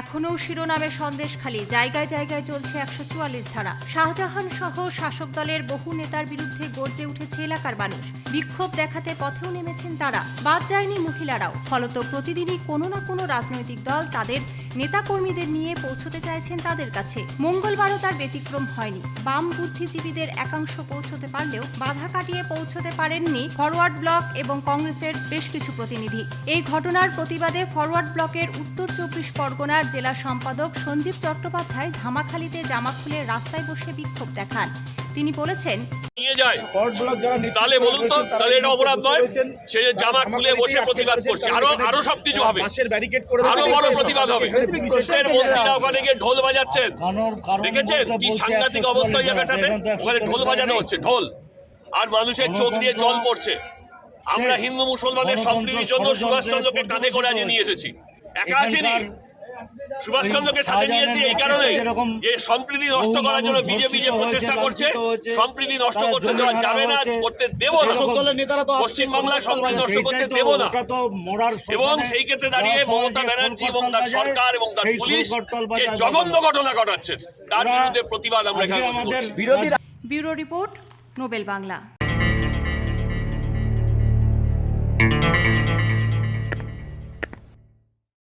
এখনও শিরোনামে সন্দেশখালী জায়গায় জায়গায় চলছে একশো চুয়াল্লিশ ধারা। শাহজাহান সহ শাসক দলের বহু নেতার বিরুদ্ধে গর্জে উঠেছে এলাকার মানুষ। বিক্ষোভ দেখাতে পথেও নেমেছেন তারা। বাদ যায়নি মহিলারাও। ফলত প্রতিদিনই কোনো না কোনো রাজনৈতিক দল তাদের নেতাকর্মীদের নিয়ে পৌঁছতে চাইছেন তাদের কাছে। মঙ্গলবারও তার ব্যতিক্রম হয়নি। বাম বুদ্ধিজীবীদের একাংশ পৌঁছতে পারলেও বাধা কাটিয়ে পৌঁছতে পারেননি ফরওয়ার্ড ব্লক এবং কংগ্রেসের বেশ কিছু প্রতিনিধি। এই ঘটনার প্রতিবাদে ফরওয়ার্ড ব্লকের উত্তর চব্বিশ পরগনার জেলা সম্পাদক সঞ্জীব চট্টোপাধ্যায় ধামাখালীতে জামা খুলে রাস্তায় বসে biক্ষোভ দেখান। তিনি বলেছেন নিয়ে যায়। তাহলে বলুন তো তাহলে এটা অপরাধ নয়? সে যে জামা খুলে বসে প্রতিবাদ করছে আরও আরও সবকিছু হবে। আরও বড় প্রতিবাদ হবে। মন্ত্রীরা ওখানে গিয়ে ঢোল বাজাচ্ছেন। দেখেছেন? কি সাংঘাতিক অবস্থা এই জায়গাটাতে? ওখানে ঢোল বাজানো হচ্ছে ঢোল। আর মানুষের চোখ দিয়ে জল পড়ছে। আমরা হিন্দু মুসলমানের সম্প্রীতির জন্য সুভাষচন্দ্রকে কাঁধে করে আজ নিয়ে এসেছি। একা আসেনি? সুভাষচন্দ্রকে সাথে নিয়েছি এই কারণে যে সম্প্রীতি নষ্ট করার জন্য বিজেপি যে প্রচেষ্টা করছে সম্প্রীতি নষ্ট করতে দেওয়া যাবে না করতে দেব না। শাসক নেতারা তো পশ্চিমবাংলার সম্প্রীতি নষ্ট করতে দেব না। এবং সেই ক্ষেত্রে দাঁড়িয়ে মমতা ব্যানার্জি এবং তার সরকার এবং তার পুলিশ যে জঘন্য ঘটনা ঘটাচ্ছে তার বিরুদ্ধে প্রতিবাদ আমরা এখানে বিরোধী ব্যুরো রিপোর্ট নোবেল বাংলা।